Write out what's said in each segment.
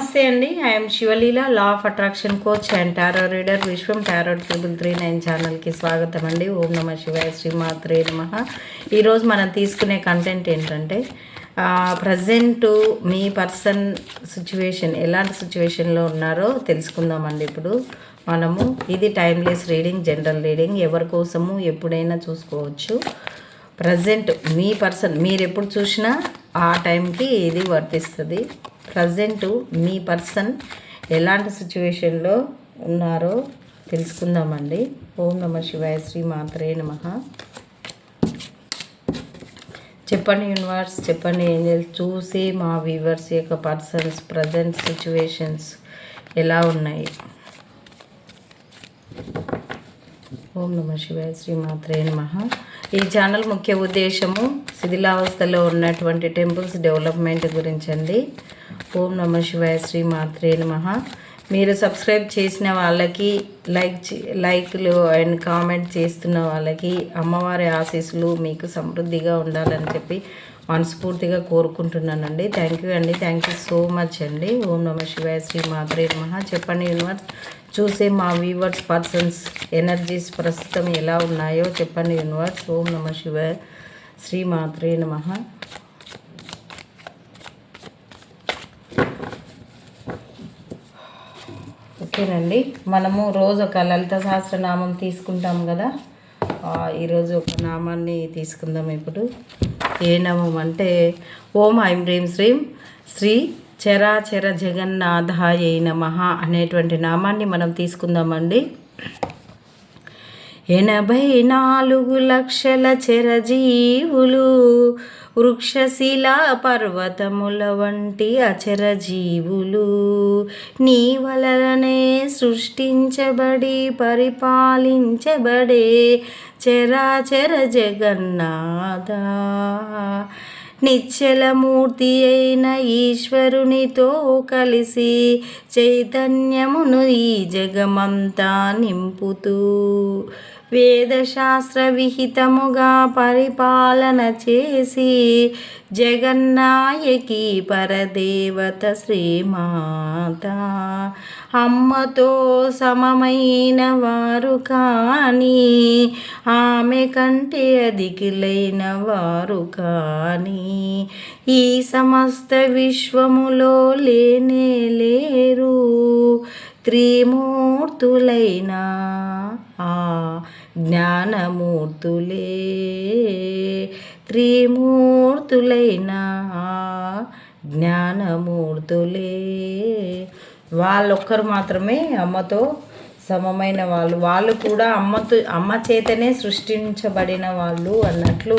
నమస్తే అండి. I'm Sivaleela law of attraction coach and tarot reader Vishwam tarot triple three nine ఛానల్కి స్వాగతం అండి. ఓం నమ శివాయ శ్రీమాత్రే నమ. ఈరోజు మనం తీసుకునే కంటెంట్ ఏంటంటే ప్రజెంట్ మీ పర్సన్ సిచ్యువేషన్ ఎలాంటి సిచ్యువేషన్లో ఉన్నారో తెలుసుకుందామండి ఇప్పుడు. మనము ఇది టైమ్లెస్ రీడింగ్ జనరల్ రీడింగ్ ఎవరి కోసము ఎప్పుడైనా చూసుకోవచ్చు. ప్రజెంట్ మీ పర్సన్ మీరు ఎప్పుడు చూసినా ఆ టైంకి ఇది వర్తిస్తుంది. ప్రజెంట్ మీ పర్సన్ ఎలాంటి సిచ్యువేషన్లో ఉన్నారో తెలుసుకుందామండి. ఓం నమ శివాయ శ్రీ మాత్రే నమ. చెప్పండి యూనివర్స్ చెప్పండి ఏంజల్స్. చూసి మా వ్యూవర్స్ యొక్క పర్సన్స్ ప్రజెంట్ సిచ్యువేషన్స్ ఎలా ఉన్నాయి? ఓం నమ శివాయ శ్రీ మాత్రే నమ. ఈ ఛానల్ ముఖ్య ఉద్దేశము శిథిలావస్థలో ఉన్నటువంటి టెంపుల్స్ డెవలప్మెంట్ గురించండి ఓం నమ శివాయ శ్రీ మాత్రే నమ. మీరు సబ్స్క్రైబ్ చేసిన వాళ్ళకి లైక్ లైక్లు అండ్ కామెంట్ చేస్తున్న వాళ్ళకి అమ్మవారి ఆశీస్సులు మీకు సమృద్ధిగా ఉండాలని చెప్పి మనస్ఫూర్తిగా కోరుకుంటున్నానండి. థ్యాంక్ యూ అండి. థ్యాంక్ యూ సో మచ్ అండి. ఓం నమ శివాయ శ్రీ మాత్రే నమ. చెప్పండి యూనివర్స్ చూసే మా వీవర్స్ పర్సన్స్ ఎనర్జీస్ ప్రస్తుతం ఎలా ఉన్నాయో చెప్పండి యూనివర్స్. ఓం నమ శివాయ శ్రీ మాత్రే నమ. ఓకేనండి. మనము రోజు ఒక లలిత సహస్రనామం తీసుకుంటాం కదా. ఈరోజు ఒక నామాన్ని తీసుకుందాం ఇప్పుడు. ఏ నామం అంటే ఓం ఐం హ్రీం శ్రీం శ్రీ చరాచర జగన్నాథాయ నమ అనేటువంటి నామాన్ని మనం తీసుకుందామండి. ఎనభై నాలుగు లక్షల చరజీవులు వృక్షశిలా పర్వతముల వంటి అచరజీవులు. నీ వలననే సృష్టించబడి పరిపాలించబడే చరాచర జగన్నాథ. నిశ్చలమూర్తి అయిన ఈశ్వరునితో కలిసి చైతన్యమును ఈ జగమంతా నింపుతూ వేదశాస్త్ర విహితముగా పరిపాలన చేసి జగన్నాయకి పరదేవత శ్రీమాత. అమ్మతో సమమైన వారు కానీ ఆమె కంటే అధికులైన వారు కానీ ఈ సమస్త విశ్వములో లేనే లేరు త్రిమూర్తులైనా ఆ జ్ఞానమూర్తులే త్రిమూర్తులైన జ్ఞానమూర్తులే. వాళ్ళొక్కరు మాత్రమే అమ్మతో సమమైన వాళ్ళు. వాళ్ళు కూడా అమ్మతో అమ్మ చేతనే సృష్టించబడిన వాళ్ళు అన్నట్లు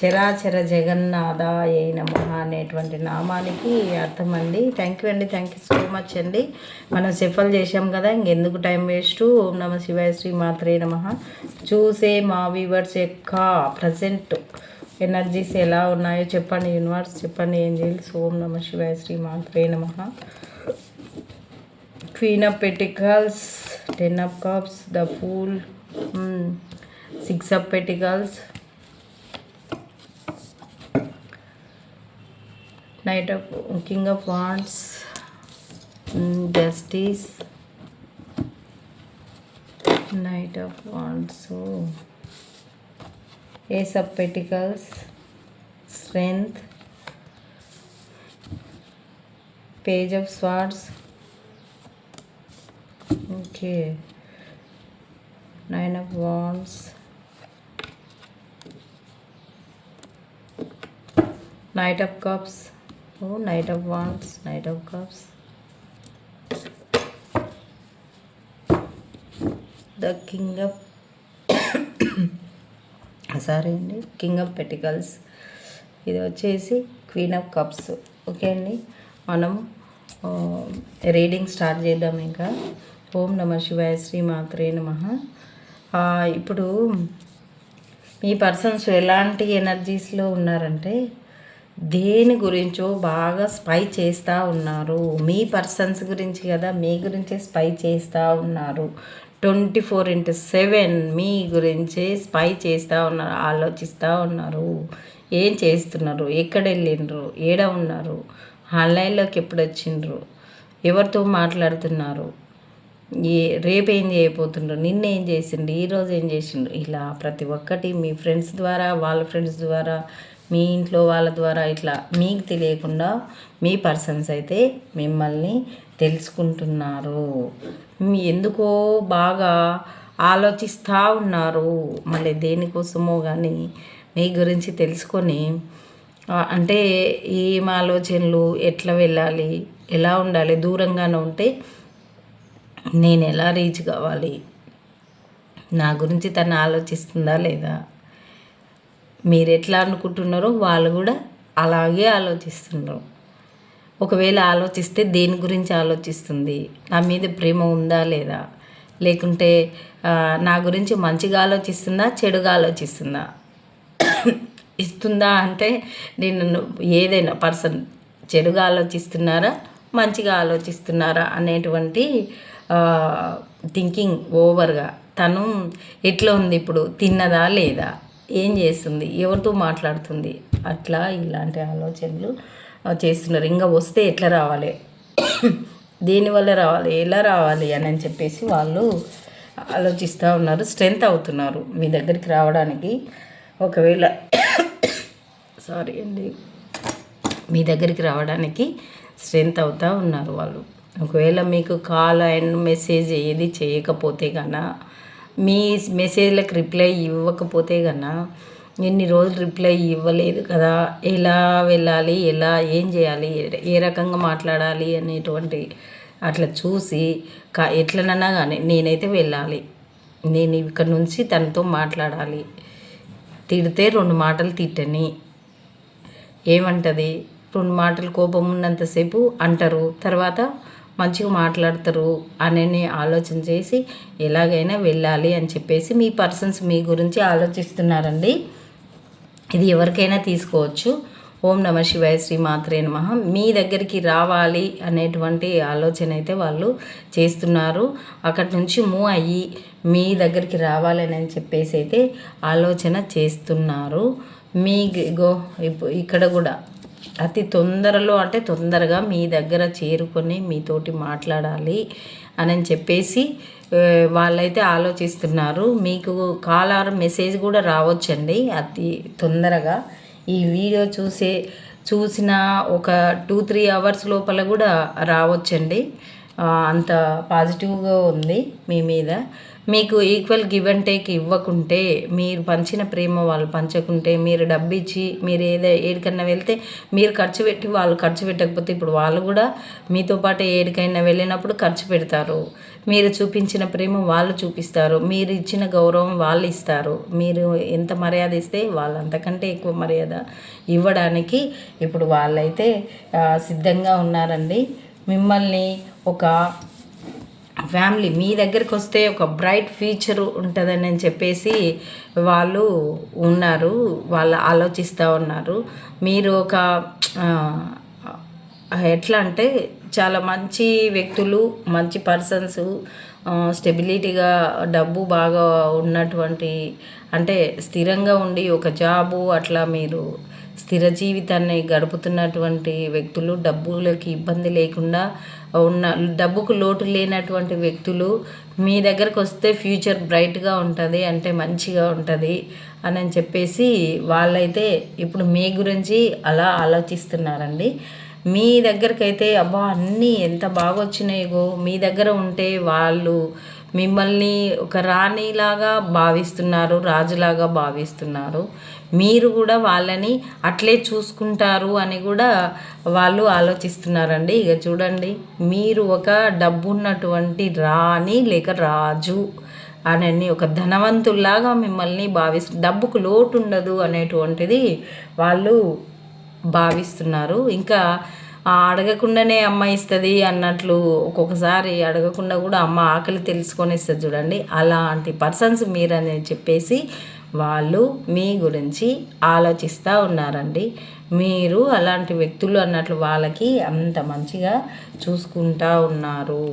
చరాచర జగన్నాథ అయిన అనేటువంటి నామానికి అర్థం అండి థ్యాంక్ యూ అండి. థ్యాంక్ యూ సో మచ్ అండి. మనం సెఫల్ చేసాం కదా ఇంకెందుకు టైం వేస్ట్? ఓం నమ శివాయ శ్రీ మాత్రే నమ. చూసే మా వీవర్స్ యొక్క ప్రజెంట్ ఎనర్జీస్ ఎలా ఉన్నాయో చెప్పండి యూనివర్స్ చెప్పండి ఏం చేయాలి ఓం నమ శివాయ శ్రీ మాత్రే నమ. Queen of pentacles ten of cups the fool six of pentacles knight of king of wands mm, justice. Knight of wands so ace of pentacles strength. Page of swords. Okay. Nine of wands. Knight of cups oh knight of wands knight of cups the king of sorry అండి. King of pentacles ఇది వచ్చేసి queen of cups okay అండి. మనం reading start చేద్దాం ఇంకా. ఓం నమ శివాయ శ్రీ మాత్రే నమ. ఇప్పుడు మీ పర్సన్స్ ఎలాంటి ఎనర్జీస్లో ఉన్నారంటే దేని గురించో బాగా స్పై చేస్తూ ఉన్నారు. మీ పర్సన్స్ గురించి కదా మీ గురించే స్పై చేస్తూ ఉన్నారు. ట్వంటీ ఫోర్ ఇంటూ సెవెన్ మీ గురించే స్పై చేస్తూ ఉన్నారు ఆలోచిస్తూ ఉన్నారు. ఏం చేస్తున్నారు? ఎక్కడ వెళ్ళిండ్రు? ఏడ ఉన్నారు? ఆన్లైన్లోకి ఎప్పుడు వచ్చిండ్రు? ఎవరితో మాట్లాడుతున్నారు? ఏ రేపు ఏం చేయబోతుండ్రు? నిన్న ఏం చేసిండు ఈరోజు ఏం చేసిండ్రు? ఇలా ప్రతి ఒక్కటి మీ ఫ్రెండ్స్ ద్వారా వాళ్ళ ఫ్రెండ్స్ ద్వారా మీ ఇంట్లో వాళ్ళ ద్వారా ఇట్లా మీకు తెలియకుండా మీ పర్సన్స్ అయితే మిమ్మల్ని తెలుసుకుంటున్నారు. ఎందుకో బాగా ఆలోచిస్తూ ఉన్నారు. మళ్ళీ దేనికోసమో కానీ మీ గురించి తెలుసుకొని అంటే ఏం ఆలోచనలు ఎట్లా వెళ్ళాలి ఎలా ఉండాలి దూరంగానే ఉంటే నేను ఎలా రీచ్ కావాలి నా గురించి తను ఆలోచిస్తుందా లేదా? మీరు ఎట్లా అనుకుంటున్నారో వాళ్ళు కూడా అలాగే ఆలోచిస్తున్నారు ఒకవేళ ఆలోచిస్తే దేని గురించి ఆలోచిస్తుంది? నా మీద ప్రేమ ఉందా లేదా? లేకుంటే నా గురించి మంచిగా ఆలోచిస్తుందా చెడుగా ఆలోచిస్తుందా? ఇస్తుందా అంటే నేను ఏదైనా పర్సన్ చెడుగా ఆలోచిస్తున్నారా మంచిగా ఆలోచిస్తున్నారా అనేటువంటి థింకింగ్ ఓవర్గా తను ఎట్లా ఉంది ఇప్పుడు? తిన్నదా లేదా? ఏం చేస్తుంది? ఎవరితో మాట్లాడుతుంది? అట్లా ఇలాంటి ఆలోచనలు చేస్తున్నారు. ఇంకా వస్తే ఎట్లా రావాలి? దేనివల్ల రావాలి? ఎలా రావాలి? అని చెప్పేసి వాళ్ళు ఆలోచిస్తూ ఉన్నారు. స్ట్రెంత్ అవుతున్నారు మీ దగ్గరికి రావడానికి. ఒకవేళ సారీ అండి. మీ దగ్గరికి రావడానికి స్ట్రెంత్ అవుతూ ఉన్నారు వాళ్ళు. ఒకవేళ మీకు కాల్ అండ్ మెసేజ్ ఏది చేయకపోతే కన్నా మీ మెసేజ్లకు రిప్లై ఇవ్వకపోతే కన్నా ఎన్ని రోజులు రిప్లై ఇవ్వలేదు కదా ఎలా వెళ్ళాలి ఎలా ఏం చేయాలి ఏ రకంగా మాట్లాడాలి అనేటువంటి అట్లా చూసి కా ఎట్లనన్నా కానీ నేనైతే వెళ్ళాలి. నేను ఇక్కడ నుంచి తనతో మాట్లాడాలి. తిడితే రెండు మాటలు తిట్టని. ఏమంటుంది? రెండు మాటలు కోపం ఉన్నంతసేపు అంటారు. తర్వాత మంచిగా మాట్లాడతారు అని ఆలోచన చేసి ఎలాగైనా వెళ్ళాలి అని చెప్పేసి మీ పర్సన్స్ మీ గురించి ఆలోచిస్తున్నారండి. ఇది ఎవరికైనా తీసుకోవచ్చు. ఓం నమ శివాయ శ్రీ మాత్రే నమ. మీ దగ్గరికి రావాలి అనేటువంటి ఆలోచన అయితే వాళ్ళు చేస్తున్నారు. అక్కడి నుంచి మూవ్ అయ్యి మీ దగ్గరికి రావాలని చెప్పేసి అయితే ఆలోచన చేస్తున్నారు. మీ గో ఇక్కడ కూడా అతి తొందరలో అంటే తొందరగా మీ దగ్గర చేరుకొని మీతోటి మాట్లాడాలి అని చెప్పేసి వాళ్ళైతే ఆలోచిస్తున్నారు. మీకు కాల్ ఆర్ మెసేజ్ కూడా రావచ్చండి. అతి తొందరగా ఈ వీడియో చూసే చూసిన ఒక టూ త్రీ అవర్స్ లోపల కూడా రావచ్చండి. అంత పాజిటివ్గా ఉంది మీ మీద. మీకు ఈక్వల్ గివ్ అండ్ టేక్ ఇవ్వకుంటే మీరు పంచిన ప్రేమ వాళ్ళు పంచకుంటే మీరు డబ్బు ఇచ్చి మీరు ఏదో ఏడికన్నా వెళ్తే మీరు ఖర్చు పెట్టి వాళ్ళు ఖర్చు పెట్టకపోతే ఇప్పుడు వాళ్ళు కూడా మీతో పాటు ఏడికైనా వెళ్ళినప్పుడు ఖర్చు పెడతారు. మీరు చూపించిన ప్రేమ వాళ్ళు చూపిస్తారు. మీరు ఇచ్చిన గౌరవం వాళ్ళు ఇస్తారు. మీరు ఎంత మర్యాద ఇస్తే వాళ్ళు అంతకంటే ఎక్కువ మర్యాద ఇవ్వడానికి ఇప్పుడు వాళ్ళైతే సిద్ధంగా ఉన్నారండి. మిమ్మల్ని ఒక ఫ్యామిలీ మీ దగ్గరికి వస్తే ఒక బ్రైట్ ఫ్యూచర్ ఉంటుందని చెప్పేసి వాళ్ళు ఉన్నారు వాళ్ళు ఆలోచిస్తూ ఉన్నారు. మీరు ఒక ఎట్లా అంటే చాలా మంచి వ్యక్తులు మంచి పర్సన్స్ స్టెబిలిటీగా డబ్బు బాగా ఉన్నటువంటి అంటే స్థిరంగా ఉండి ఒక జాబు అట్లా మీరు స్థిర జీవితాన్ని గడుపుతున్నటువంటి వ్యక్తులు డబ్బులకి ఇబ్బంది లేకుండా ఉన్న డబ్బుకు లోటు లేనటువంటి వ్యక్తులు మీ దగ్గరకు వస్తే ఫ్యూచర్ బ్రైట్గా ఉంటుంది అంటే మంచిగా ఉంటుంది అని చెప్పేసి వాళ్ళైతే ఇప్పుడు మీ గురించి అలా ఆలోచిస్తున్నారండి. మీ దగ్గరకైతే అబ్బా అన్నీ ఎంత బాగా వచ్చినాయో మీ దగ్గర ఉంటే వాళ్ళు మిమ్మల్ని ఒక రాణిలాగా భావిస్తున్నారు రాజులాగా భావిస్తున్నారు. మీరు కూడా వాళ్ళని అట్లే చూసుకుంటారు అని కూడా వాళ్ళు ఆలోచిస్తున్నారండి. ఇక చూడండి మీరు ఒక డబ్బున్నటువంటి రాణి లేక రాజు అని ఒక ధనవంతుల్లాగా మిమ్మల్ని భావిస్తు డబ్బుకు లోటు ఉండదు అనేటువంటిది వాళ్ళు భావిస్తున్నారు. ఇంకా అడగకుండానే అమ్మ ఇస్తుంది అన్నట్లు ఒక్కొక్కసారి అడగకుండా కూడా అమ్మ ఆకలి తెలుసుకొని ఇస్తుంది చూడండి. అలాంటి పర్సన్స్ మీరని చెప్పేసి వాళ్ళు మీ గురించి ఆలోచిస్తూ ఉన్నారండి. మీరు అలాంటి వ్యక్తులు అన్నట్లు వాళ్ళకి అంత మంచిగా చూసుకుంటా ఉన్నారు.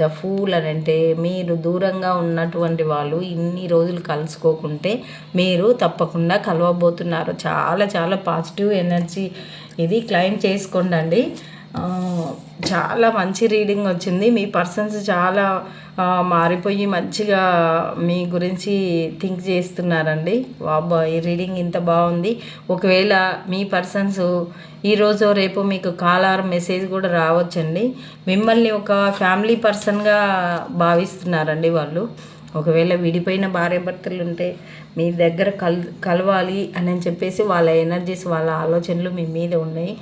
ద ఫూల్ అని అంటే మీరు దూరంగా ఉన్నటువంటి వాళ్ళు ఇన్ని రోజులు కలుసుకోకుంటే మీరు తప్పకుండా కలవబోతున్నారు. చాలా చాలా పాజిటివ్ ఎనర్జీ ఇది క్లైమ్ చేసుకోండి చాలా మంచి రీడింగ్ వచ్చింది. మీ పర్సన్స్ చాలా మారిపోయి మంచిగా మీ గురించి థింక్ చేస్తున్నారండి. వాబ్బా ఈ రీడింగ్ ఇంత బాగుంది. ఒకవేళ మీ పర్సన్స్ ఈరోజు రేపు మీకు కాలార్ మెసేజ్ కూడా రావచ్చండి. మిమ్మల్ని ఒక ఫ్యామిలీ పర్సన్గా భావిస్తున్నారండి వాళ్ళు. ఒకవేళ విడిపోయిన భార్యాభర్తలు ఉంటే మీ దగ్గర కల్ కలవాలి అని చెప్పేసి వాళ్ళ ఎనర్జీస్ వాళ్ళ ఆలోచనలు మీ మీద ఉన్నాయి.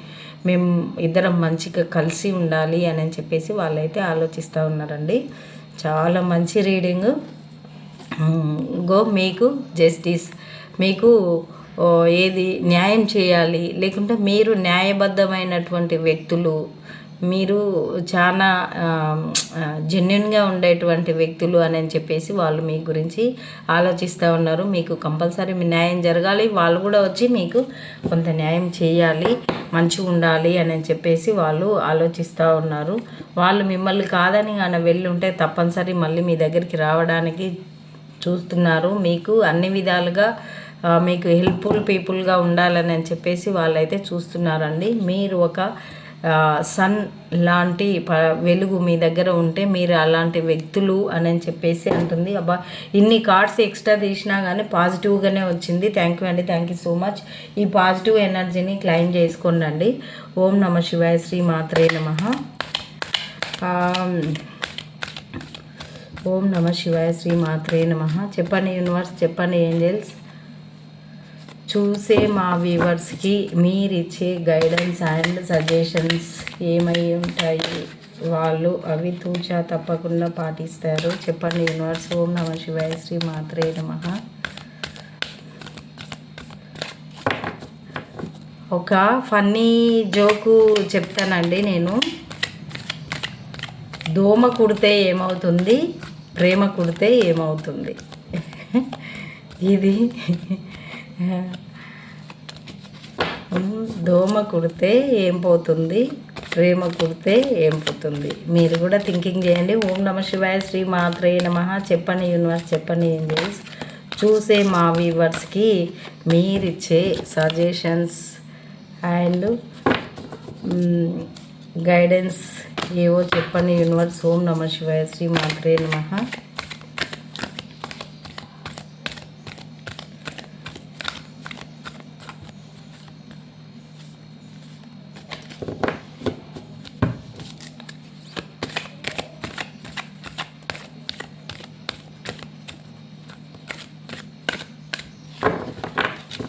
మేము ఇద్దరం మంచిగా కలిసి ఉండాలి అని చెప్పేసి వాళ్ళైతే ఆలోచిస్తూ ఉన్నారండి. చాలా మంచి రీడింగ్. గో మీకు జస్టిస్ మీకు ఏది న్యాయం చేయాలి. లేకుంటే మీరు న్యాయబద్ధమైనటువంటి వ్యక్తులు మీరు చాలా జెన్యున్గా ఉండేటువంటి వ్యక్తులు అని చెప్పేసి వాళ్ళు మీ గురించి ఆలోచిస్తూ ఉన్నారు. మీకు కంపల్సరీ మీ న్యాయం జరగాలి. వాళ్ళు కూడా వచ్చి మీకు కొంత న్యాయం చేయాలి మంచిగా ఉండాలి అని చెప్పేసి వాళ్ళు ఆలోచిస్తూ ఉన్నారు. వాళ్ళు మిమ్మల్ని కాదని కానీ వెళ్ళి ఉంటే తప్పనిసరి మళ్ళీ మీ దగ్గరికి రావడానికి చూస్తున్నారు. మీకు అన్ని విధాలుగా మీకు హెల్ప్ఫుల్ పీపుల్గా ఉండాలని అని చెప్పేసి వాళ్ళైతే చూస్తున్నారండి. మీరు ఒక సన్ లాంటి ప వెలుగు మీ దగ్గర ఉంటే మీరు అలాంటి వ్యక్తులు అని అని చెప్పేసి అంటుంది. అబ్బా ఇన్ని కార్డ్స్ ఎక్స్ట్రా తీసినా కానీ పాజిటివ్గానే వచ్చింది. థ్యాంక్ యూ అండి. థ్యాంక్ యూ సో మచ్ ఈ పాజిటివ్ ఎనర్జీని క్లైమ్ చేసుకోండి ఓం నమ శివాయ శ్రీ మాత్రే నమ. ఓం నమ శివాయ శ్రీ మాత్రే నమ. చెప్పండి యూనివర్స్ చెప్పండి ఏంజల్స్. చూసే మా వ్యూవర్స్కి మీరిచ్చే గైడెన్స్ అండ్ సజెషన్స్ ఏమై ఉంటాయి? వాళ్ళు అవి తూచా తప్పకుండా పాటిస్తారు. చెప్పండి యూనివర్స్. ఓం నమ శివాయ శ్రీ మాత్రే నమ. ఒక ఫన్నీ జోకు చెప్తానండి నేను. దోమ కుడితే ఏమవుతుంది? ప్రేమ కుడితే ఏమవుతుంది? ఇది దోమ కుడితే ఏం పోతుంది? ప్రేమ కుడితే ఏం పోతుంది? మీరు కూడా థింకింగ్ చేయండి. ఓం నమ శివాయ శ్రీ మాత్రే నమ. చెప్పండి యూనివర్స్ చెప్పని ఏంజల్స్ చూసే మా వ్యూవర్స్కి మీరిచ్చే సజెషన్స్ అండ్ గైడెన్స్ ఏవో చెప్పని యూనివర్స్ ఓం నమ శివాయ శ్రీ మాత్రే నమ.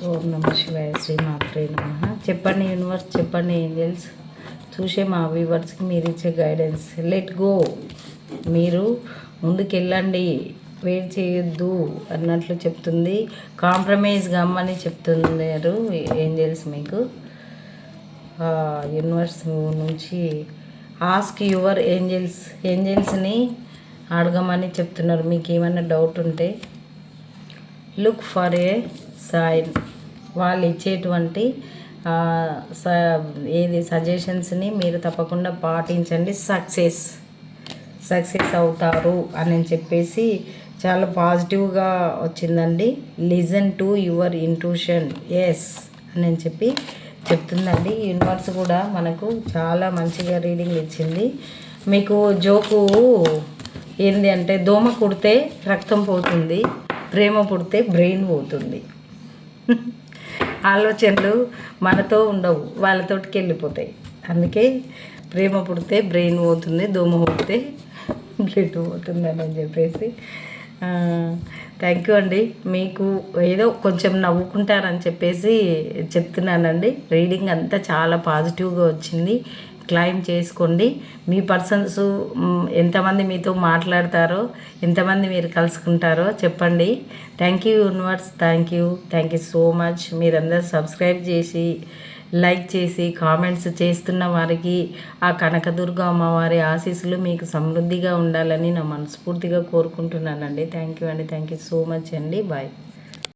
ఓం నమ శివాయ శ్రీ మాత్రే నమ. చెప్పండి యూనివర్స్ చెప్పండి ఏంజల్స్ చూసే మా వ్యూవర్స్కి మీరు ఇచ్చే గైడెన్స్ లెట్ గో మీరు ముందుకెళ్ళండి. వెయిట్ చేయొద్దు అన్నట్లు చెప్తుంది. కాంప్రమైజ్ గమ్మని చెప్తున్నారు ఏంజల్స్ మీకు. యూనివర్స్ నుంచి ఆస్క్ యువర్ ఏంజల్స్ ఏంజల్స్ని అడగమని చెప్తున్నారు. మీకు ఏమైనా డౌట్ ఉంటే లుక్ ఫర్ ఏ సైన్ వాళ్ళు ఇచ్చేటువంటి స- ఏది సజెషన్స్ని మీరు తప్పకుండా పాటించండి. సక్సెస్ సక్సెస్ అవుతారు అని చెప్పేసి చాలా పాజిటివ్గా వచ్చిందండి. Listen to your intuition. Yes అని చెప్పి చెప్తుందండి. యూనివర్స్ కూడా మనకు చాలా మంచిగా రీడింగ్ ఇచ్చింది. మీకు జోకు ఏంది అంటే దోమ కుడితే రక్తం పోతుంది ప్రేమ పుడితే బ్రెయిన్ పోతుంది. ఆలోచనలు మనతో ఉండవు వాళ్ళతోటికి వెళ్ళిపోతాయి అందుకే ప్రేమ పుడితే బ్రెయిన్ పోతుంది దోమ పుడితే బ్లడ్ పోతుంది అని చెప్పేసి. థ్యాంక్ యూ అండి. మీకు ఏదో కొంచెం నవ్వుకుంటారని చెప్పేసి చెప్తున్నానండి. రీడింగ్ అంతా చాలా పాజిటివ్గా వచ్చింది. క్లైమ్ చేసుకోండి. మీ పర్సన్స్ ఎంతమంది మీతో మాట్లాడతారో ఎంతమంది మీరు కలుసుకుంటారో చెప్పండి. Thank you universe thank you thank you so much మీరందరూ సబ్స్క్రైబ్ చేసి లైక్ చేసి కామెంట్స్ చేస్తున్న వారికి ఆ కనకదుర్గ అమ్మవారి ఆశీస్సులు మీకు సమృద్ధిగా ఉండాలని నా మనస్ఫూర్తిగా కోరుకుంటున్నానండి. థ్యాంక్ యూ అండి. థ్యాంక్ యూ సో మచ్ అండి. బాయ్